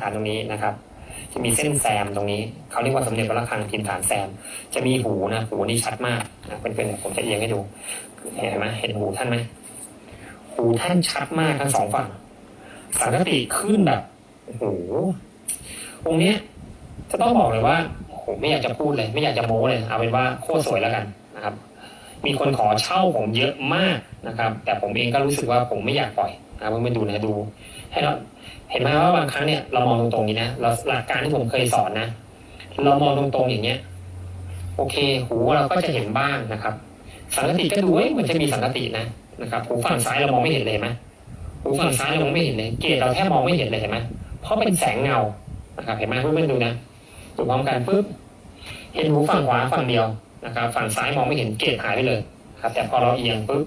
ฐานตรงนี้นะครับ จะมีเส้นแซมตรงนี้เขาเรียกว่าสมเด็จพระระฆังพิมฐานแซม จะมีหูนะหูนี่ชัดมากนะเป็นเป็นผมจะเอียงให้ดูเห็นไหมเห็นหูท่านไหมหูท่านชัดมากทั้งสองฝั่งสังกติขึ้นแบบโอ้โหองค์เนี้ยจะต้องบอกเลยว่าโอ้ไม่อยากจะพูดเลย ไม่อยากจะโม้เลย เอาเป็นว่าโคตรสวยแล้วกันนะครับ มีคนขอเช่าผมเยอะมากนะครับ แต่ผมเองก็รู้สึกว่าผมไม่อยากปล่อย นะเพื่อนๆดูนะดู ให้เราเห็นไหมว่าบางครั้งเนี่ยเรามองตรงๆนี้นะเราหลักการที่ผมเคยสอนนะเรามองตรงๆอย่างเงี้ย โอเค หูเราก็จะเห็นบ้างนะครับ สังกติก็ดูเอ้ยมันจะมีสังกตินะนะครับหูฝั่งซ้ายเรามองไม่เห็นเลยไหมหูฝั่งซ้ายเรามองไม่เห็นเลยเกศเราแทบมองไม่เห็นเลยเห็นไหมเพราะเป็นแสงเงานะครับ เห็นไหมเพื่อนๆดูนะดูพร้อมกันปุ๊บเห็นหูฝั่งขวาฝั่งเดียวนะครับ ฝั่งซ้ายมองไม่เห็นเกศหายไปเลยครับ แต่พอเราเอียงปุ๊บ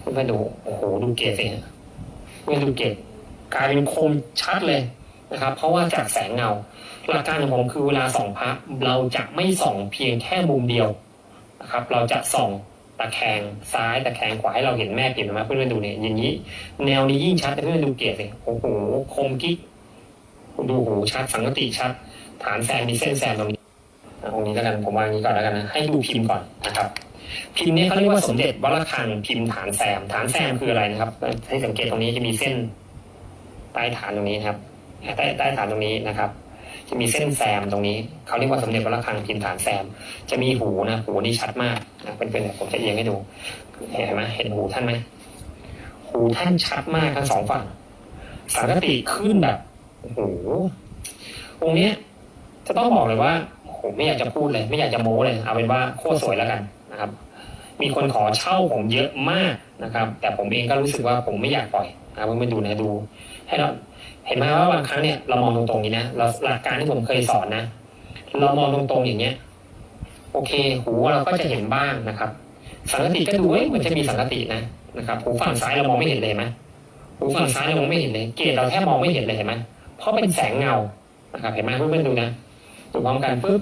เพื่อนๆดูโอ้โหดูเกศสิฮะเพื่อนดูเกศกลายเป็นคมชัดเลยนะครับ เพราะว่าจากแสงเงา หลักการของผมคือเวลาส่องพระเราจะไม่ส่องเพียงแค่มุมเดียวนะครับ เราจะส่องตะแคงซ้ายตะแคงขวาให้เราเห็นแม่พิมพ์นะเพื่อนๆดูเนี่ยอย่างนี้ แนวนี้ยิ่งชัดแต่เพื่อนๆดูเกศเลยโอ้โหคมกิ๊กดูหูชัดสังกติชัด ฐานแซมมีเส้นแซมตรงนี้อะตรงนี้แล้วกันผมวางอย่างนี้ก่อนแล้วกันนะให้ดูพิมพ์ก่อนนะครับ พิมพ์นี้เขาเรียกว่าสมเด็จวัดระฆังพิมพ์ฐานแซมฐานแซมคืออะไรนะครับ ให้สังเกตตรงนี้จะมีเส้นใต้ฐานตรงนี้นะครับใต้ใต้ฐานตรงนี้นะครับ จะมีเส้นแซมตรงนี้เขาเรียกว่าสมเด็จพระระฆังพิมพ์ฐานแซม จะมีหูนะหูนี่ชัดมากนะเป็นเป็นผมจะเอียงให้ดูเห็นไหมเห็นหูท่านไหมหูท่านชัดมากทั้งสองฝั่งสังกติขึ้นแบบโอ้โหองค์เนี้ยจะต้องบอกเลยว่าโอ้โหไม่อยากจะพูดเลย ไม่อยากจะโม้เลย เอาเป็นว่าโคตรสวยแล้วกัน นะครับ มีคนขอเช่าผมเยอะมากนะครับ แต่ผมเองก็รู้สึกว่าผมไม่อยากปล่อยนะเพื่อนๆดูนะดู ให้เราเห็นไหมว่าบางครั้งเนี่ยเรามองตรงๆนี้นะเราหลักการที่ผมเคยสอนนะ เรามองตรงๆอย่างเงี้ย โอเค หูเราก็จะเห็นบ้างนะครับ สังกติก็ดูเอ้ยมันจะมีสังกตินะนะครับหูฝั่งซ้ายเรามองไม่เห็นเลยไหมหูฝั่งซ้ายเรามองไม่เห็นเลย เกศเราแทบมองไม่เห็นเลยเห็นไหมเพราะเป็นแสงเงานะครับ เห็นไหมเพื่อนๆดูนะดูพร้อมกันปุ๊บ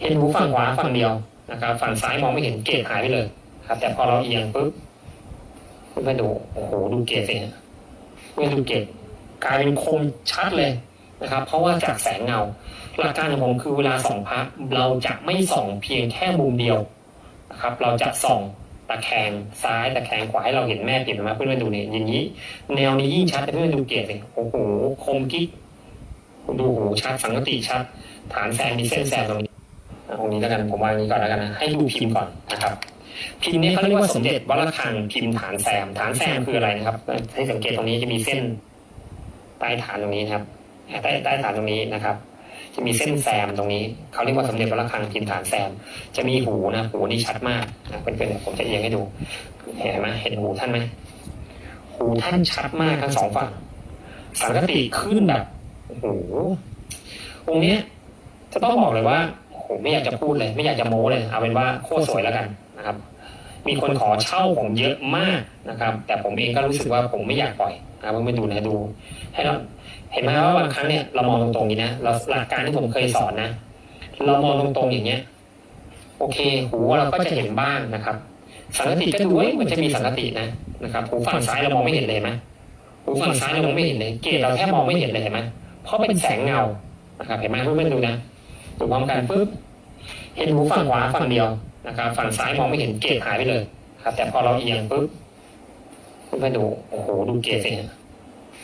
เห็นหูฝั่งขวาฝั่งเดียว นะครับ ฝั่งซ้ายมองไม่เห็นเกศหายไปเลยครับ แต่พอเราเอียงปุ๊บเพื่อนๆดูโอ้โหดูเกศสิฮะเพื่อนดูเกศกลายเป็นคมชัดเลยนะครับ เพราะว่าจากแสงเงาหลักการของผมคือเวลาส่องพระเราจะไม่ส่องเพียงแค่มุมเดียวนะครับ เราจะส่องตะแคงซ้ายตะแคงขวาให้เราเห็นแม่พิมพ์นะเพื่อนๆดูเนี่ยอย่างนี้ แนวนี้ยิ่งชัดแต่เพื่อนๆดูเกศเลยโอ้โหคมกิ๊กดูหูชัดสังกติชัด ฐานแซมมีเส้นแซมตรงนี้อะ ตรงนี้แล้วกันผมวางอย่างนี้ก่อนแล้วกันนะให้ดูพิมพ์ก่อนนะครับ พิมพ์นี้เขาเรียกว่าสมเด็จวัดระฆังพิมพ์ฐานแซมฐานแซมคืออะไรนะครับ ให้สังเกตตรงนี้จะมีเส้นใต้ฐานตรงนี้นะครับใต้ใต้ฐานตรงนี้นะครับ จะมีเส้นแซมตรงนี้เขาเรียกว่าสมเด็จพระระฆังพิมพ์ฐานแซม จะมีหูนะหูนี่ชัดมากนะเป็นเป็นผมจะเอียงให้ดูเห็นไหมเห็นหูท่านไหมหูท่านชัดมากทั้งสองฝั่งสังกติขึ้นแบบโอ้โหองค์เนี้ยจะต้องบอกเลยว่า โอ้โหไม่อยากจะพูดเลย ไม่อยากจะโม้เลยเอาเป็นว่าโคตรสวยแล้วกันนะครับ มีคนขอเช่าผมเยอะมากนะครับ แต่ผมเองก็รู้สึกว่าผมไม่อยากปล่อยนะเพื่อนๆดูนะดู ให้เราเห็นไหมว่าบางครั้งเนี่ยเรามองตรงๆนี้นะเราหลักการที่ผมเคยสอนนะเรามองตรงๆอย่างเงี้ย โอเค หูเราก็จะเห็นบ้างนะครับ สังกติก็ดูเอ้ยมันจะมีสังกตินะนะครับหูฝั่งซ้ายเรามองไม่เห็นเลยเห็นไหมหูฝั่งซ้ายเรามองไม่เห็นเลย เกศเราแทบมองไม่เห็นเลยเห็นไหมเพราะเป็นแสงเงานะครับเห็นไหมเพื่อนๆดูนะ ดูพร้อมกันปุ๊บเห็นหูฝั่งขวาฝั่งเดียวนะครับฝั่งซ้ายมองไม่เห็นเกศหายไปเลยครับ แต่พอเราเอียงปุ๊บเพื่อนดูโอ้โหดูเกศสิฮะ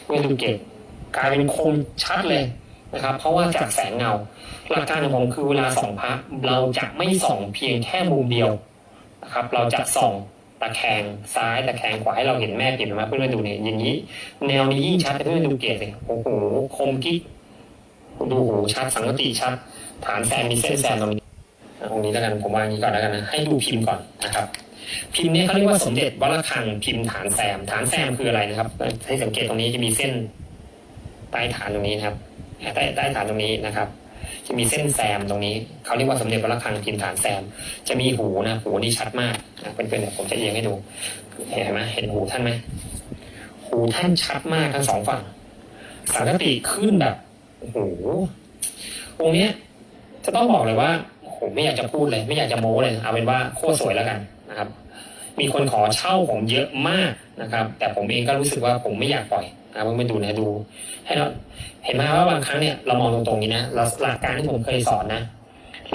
เพื่ดูเกศกลายเป็นคมชัดเลยนะครับ เพราะว่าจากแสงเงา หลักการของผมคือเวลาส่องพระเราจะไม่ส่องเพียงแค่มุมเดียวนะครับ เราจะส่องตะแคงซ้ายตะแคงขวาให้เราเห็นแม่พิมพ์นะเพื่อนๆดูเนี่ยอย่างนี้ แนวนี้ยิ่งชัดเพื่อนๆดูเกศสิโอ้โหคมกิ๊กดูโหชัดสังกติชัด ฐานแซมมีเส้นแซมตรงนี้อะตรงนี้แล้วกันผมวางอย่างนี้ก่อนแล้วกันนะให้ดูพิมพ์ก่อนนะครับพิมพ์นี้เขาเรียกว่าสมเด็จวัดระฆังพิมพ์ฐานแซม ฐานแซมคืออะไรนะครับ ให้สังเกตตรงนี้จะมีเส้นใต้ฐานตรงนี้นะครับใต้ใต้ฐานตรงนี้นะครับ จะมีเส้นแซมตรงนี้เขาเรียกว่าสมเด็จพระระฆังพิมพ์ฐานแซม จะมีหูนะหูนี่ชัดมากนะเป็นเป็นผมจะเอียงให้ดูเห็นไหมเห็นหูท่านไหมหูท่านชัดมากทั้งสองฝั่งสังกติขึ้นแบบโอ้โหองค์เนี้ย จะต้องบอกเลยว่าโอ้โหไม่อยากจะพูดเลย ไม่อยากจะโม้เลยเอาเป็นว่าโคตรสวยแล้วกันนะครับ มีคนขอเช่าผมเยอะมากนะครับ แต่ผมเองก็รู้สึกว่าผมไม่อยากปล่อยอ่าเพื่อนๆดูนะดู ให้เราเห็นไหมว่าบางครั้งเนี่ยเรามองตรงๆนี้นะเราหลักการที่ผมเคยสอนนะ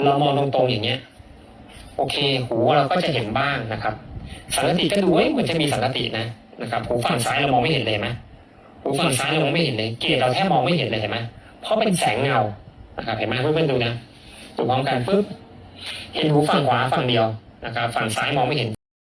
เรามองตรงๆอย่างเงี้ย โอเค หูเราก็จะเห็นบ้างนะครับ สังกติก็ดูเอ้ยมันจะมีสังกตินะนะครับหูฝั่งซ้ายเรามองไม่เห็นเลยไหมหูฝั่งซ้ายเรามองไม่เห็นเลยเกล็ดเราแทบมองไม่เห็นเลยเห็นไหมเพราะเป็นแสงเงานะครับเห็นไหมเพื่อนๆดูนะ พร้อมกันปุ๊บเห็นหูฝั่งขวาฝั่งเดียวนะครับ ฝั่งซ้ายมองไม่เห็น